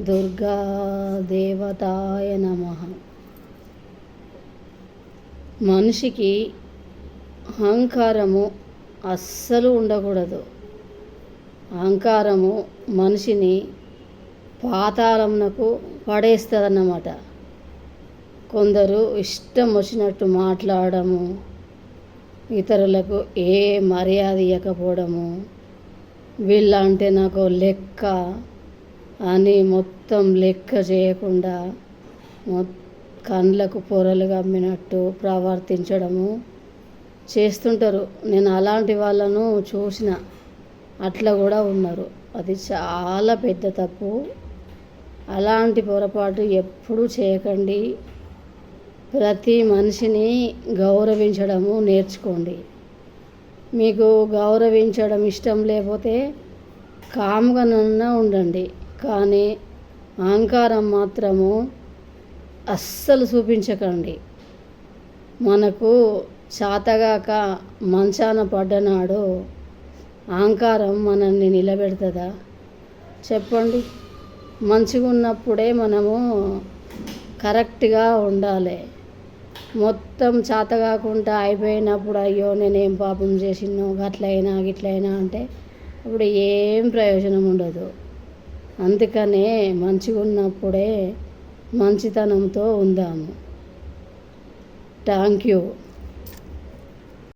దుర్గా దేవతాయ నమ. మనిషికి అహంకారము అస్సలు ఉండకూడదు. అహంకారము మనిషిని పాతాళమునకు పడేస్తుందన్నమాట. కొందరు ఇష్టం వచ్చినట్టు మాట్లాడము ఇతరులకు ఏ మర్యాద ఇవ్వకపోవడము వీళ్ళంటే నాకు లెక్క. అని మొత్తం లెక్క చేయకుండా మొ కండ్లకు పొరలు కమ్మినట్టు ప్రవర్తించడము చేస్తుంటారు. నేను అలాంటి వాళ్ళను చూసిన అట్లా కూడా ఉన్నారు. అది చాలా పెద్ద తప్పు. అలాంటి పొరపాటు ఎప్పుడూ చేయకండి. ప్రతి మనిషిని గౌరవించడము నేర్చుకోండి. మీకు గౌరవించడం ఇష్టం లేకపోతే కామ్గానన్నా ఉండండి. కానీ అహంకారం మాత్రము అస్సలు చూపించకండి. మనకు చాతగాక మంచాన పడ్డనాడు అహంకారం మనల్ని నిలబెడుతుందా? చెప్పండి. మంచిగా ఉన్నప్పుడే మనము కరెక్ట్గా ఉండాలి. మొత్తం చేత కాకుండా అయిపోయినప్పుడు అయ్యో నేనేం పాపం చేసినో గట్లయినా గిట్లయినా అంటే అప్పుడు ఏం ప్రయోజనం ఉండదు. అందుకనే మంచిగా ఉన్నప్పుడే మంచితనంతో ఉందాము. Thank you